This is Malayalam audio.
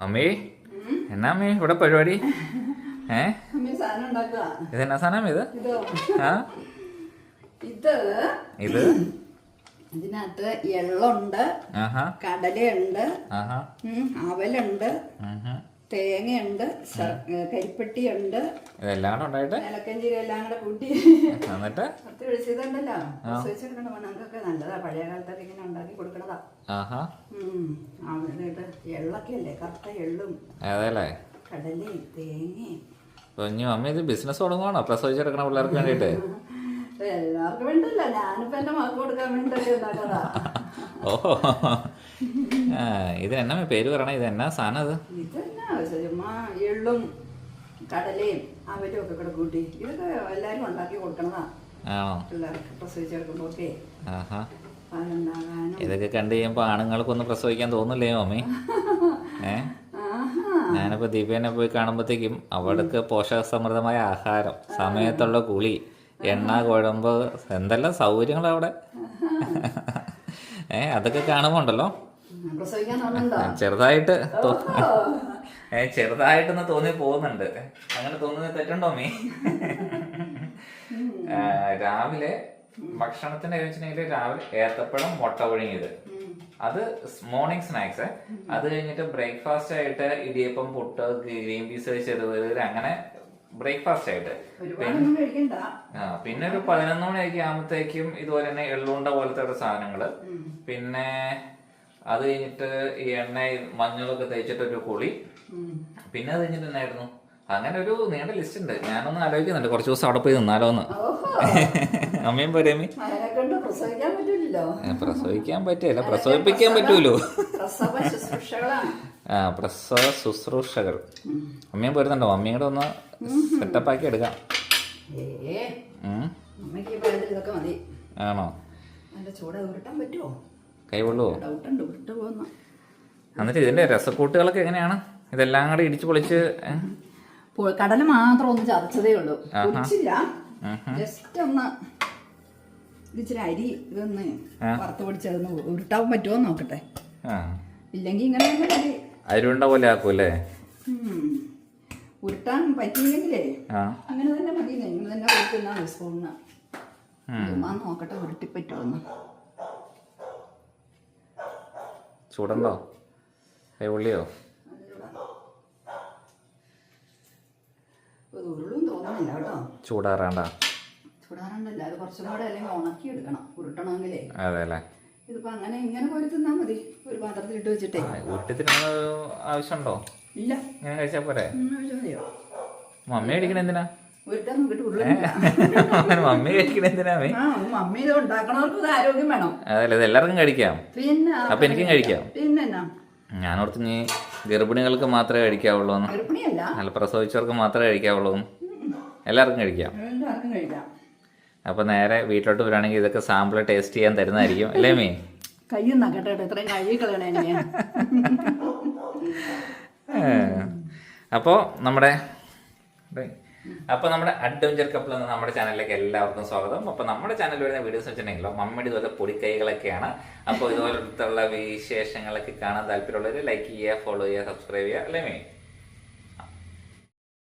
അമ്മേ? എന്നാ അമ്മേ? ഇവിടെ പരിപാടി? ഏ? ഇതെന്നാ സാധനം ഇത്? ആ? ഇത് ഇത്? ഇതിനകത്ത് എള്ളുണ്ട് കടലയുണ്ട് ഉം, അവലുണ്ട് തേങ്ങയുണ്ട് കരിപ്പെട്ടിയുണ്ട്. ഇതെല്ലാം ഉണ്ടായിട്ട്? ഏലക്കഞ്ചീരി എല്ലാം കൂടെ കൂട്ടി. എന്നിട്ട്? പത്ത് വിളിച്ചതുണ്ടല്ലോ നല്ലതാ. പഴയ കാലത്തൊക്കെ ഇങ്ങനെ ഉണ്ടാക്കി കൊടുക്കണതാ. ആഹാ. അതെല്ലേ ഇനി അമ്മ ഇത് ബിസിനസ് തുടങ്ങുവാണോ? പ്രസവിച്ചെടുക്കണ പിള്ളേർക്ക് വേണ്ടിയിട്ട്. എല്ലാവർക്കും വേണ്ടല്ല. ഞാനിപ്പോ എന്റെ മക്ക കൊടുക്കാൻ വേണ്ടിട്ടല്ലേ ഉണ്ടാക്കതാ ആ ഇത് എന്നാ പേര് പറയണേ? ഇത് എന്നാ സാധനം അത്? ഇതെന്നാ? ചുമ്മാ എള്ളും കടലയും അവരും ഒക്കെ കൂടെ കൂട്ടി. ഇതൊക്കെ എല്ലാരും ഉണ്ടാക്കി കൊടുക്കണതാ. പിള്ളേർക്ക് പ്രസവിച്ചെടുക്കുമ്പോ ഒക്കെ. ഇതൊക്കെ കണ്ടു കഴിയുമ്പോ ആണുങ്ങൾക്കൊന്ന് പ്രസവിക്കാൻ തോന്നില്ലേ മമ്മി ഏ? ആഹാ. ഞാനിപ്പോ ദീപേനെ പോയി കാണുമ്പോഴത്തേക്കും അവൾക്ക് പോഷകസമൃദ്ധമായ ആഹാരം സമയത്തുള്ള കുളി എണ്ണ കുഴമ്പ് എന്തെല്ലാം സൗകര്യങ്ങൾ അവിടെ? ഏ അതൊക്കെ കാണുമ്പോണ്ടല്ലോ ചെറുതായിട്ട് ഏ ചെറുതായിട്ടൊന്ന് തോന്നി പോകുന്നുണ്ട്. അങ്ങനെ തോന്നുന്നത് തെറ്റുണ്ടോ മീ രാവിലെ ഭക്ഷണത്തിന്റെ കഴിച്ചിട്ടുണ്ടെങ്കിൽ രാവിലെ ഏത്തപ്പഴം മുട്ട പുഴുങ്ങിയത്. അത് മോർണിംഗ് സ്നാക്സ് അത് കഴിഞ്ഞിട്ട് ബ്രേക്ക്ഫാസ്റ്റ് ആയിട്ട് ഇടിയപ്പം പുട്ട് ഗ്രീൻ പീസ് ചെറുപയർ അങ്ങനെ ബ്രേക്ക്ഫാസ്റ്റ് ആയിട്ട്. പിന്നെ ഒരു പതിനൊന്ന് മണിയൊക്കെ ആകുമ്പോഴത്തേക്കും ഇതുപോലെ തന്നെ എള്ളുണ്ട പോലത്തെ ഒരു സാധനങ്ങൾ. പിന്നെ അത് കഴിഞ്ഞിട്ട് ഈ എണ്ണ മഞ്ഞളൊക്കെ തേച്ചിട്ട് ഒരു കുളി. പിന്നെ അത് കഴിഞ്ഞിട്ട് എന്നായിരുന്നു? അങ്ങനെ ഒരു നീണ്ട ലിസ്റ്റ് ഉണ്ട്. ഞാനൊന്ന് ആലോചിക്കുന്നുണ്ട്. കുറച്ച് ദിവസം അവിടെ പോയി നിന്നാലോ എന്ന് ഓഹോ. അമ്മയും പോരേമി പ്രസവിക്കാൻ പറ്റില്ല പ്രസവിപ്പിക്കാൻ പറ്റൂലോ? ആ പ്രസവ ശുശ്രൂഷകൾ. അമ്മയും പോരുന്നുണ്ടോ അമ്മയും കൂടെ ഒന്ന് സെറ്റപ്പ് ആക്കി എടുക്കാം. ആണോ? കൈ കൊള്ളുവോ? എന്നിട്ട് ഇതിന്റെ രസക്കൂട്ടുകളൊക്കെ എങ്ങനെയാണ്? ഇതെല്ലാം കൂടെ ഇടിച്ചു പൊളിച്ച്? കടല മാത്രം ഒന്ന് ചതച്ചതേ ഉള്ളൂ. ജസ്റ്റ് ഒന്ന് ഇത് ഇച്ചിരി അരി ഇതൊന്ന്. വറുത്ത് പൊടിച്ചതൊന്ന് ഉരുട്ടാൻ പറ്റുമോ നോക്കട്ടെ. ഇല്ലെങ്കിൽ ഇങ്ങനെ അരിണ്ട പോലെ ആക്കൂല്ലേ? ഉം. ഉരുട്ടാൻ പറ്റിയില്ലെങ്കിലേ അങ്ങനെ തന്നെ മതി. നിങ്ങൾ തന്നെ ഉരുട്ടുന്ന സ്പൂണിന് ഉം. ചുമ്മാ നോക്കട്ടെ ഉരുട്ടി പറ്റുമെന്ന് ചൂടുണ്ടോ? ഉള്ളിയോ ചൂടാറാണ്ട? ചൂടാറുണ്ടല്ല അത് അല്ലെങ്കിൽ ഉണക്കി എടുക്കണം ഉരുട്ടണമെങ്കിലേ. ഇതിപ്പോ അങ്ങനെ ഇങ്ങനെ പോലെ തിന്നാ മതി. ഒരു പാത്രത്തിൽ ഇട്ട് വെച്ചിട്ടേ. വീട്ടിൽ ആവശ്യമുണ്ടോ? ഇല്ല. ഞാൻ കഴിച്ചാ പോരെ? മമ്മി എന്തിനാ? മമ്മി കഴിക്കണ എന്തിനാ മമ്മി? ഇത് ഉണ്ടാക്കണവർക്ക് ആരോഗ്യം വേണം. അതല്ലേ ഇത് എല്ലാവർക്കും കഴിക്കാം. പിന്നെ അപ്പൊ എനിക്കും കഴിക്കാം. പിന്നെ ഞാൻ ഞാനോർത്ത് നീ ഗർഭിണികൾക്ക് മാത്രമേ കഴിക്കാവുള്ളൂ നല്ല അല്ല പ്രസവിച്ചവർക്ക് മാത്രമേ കഴിക്കാവുള്ളൂ. എല്ലാവർക്കും കഴിക്കാം. എല്ലാവർക്കും കഴിക്കാം. അപ്പൊ നേരെ വീട്ടിലോട്ട് വരികയാണെങ്കിൽ ഇതൊക്കെ സാമ്പിൾ ടേസ്റ്റ് ചെയ്യാൻ തരുന്നതായിരിക്കും. അല്ലേ മീ? കയ്യിൽ നക്കട്ടെ ഇത്രയും കഴുകി കളയണേ അപ്പോൾ നമ്മുടെ അപ്പോൾ നമ്മുടെ അഡ്വഞ്ചർ കപ്പിൾ എന്ന നമ്മുടെ ചാനലിലേക്ക് എല്ലാവർക്കും സ്വാഗതം. അപ്പോൾ നമ്മുടെ ചാനൽ വരുന്ന വീഡിയോസ് വെച്ചിട്ടുണ്ടെങ്കിലോ മമ്മയുടെ ഇതുപോലെ പൊടിക്കൈകളൊക്കെയാണ്. അപ്പോൾ ഇതുപോലത്തുള്ള വിശേഷങ്ങളൊക്കെ കാണാൻ താല്പര്യമുള്ളവർ ലൈക്ക് ചെയ്യുക ഫോളോ ചെയ്യുക സബ്സ്ക്രൈബ് ചെയ്യുക അല്ലേ മേ?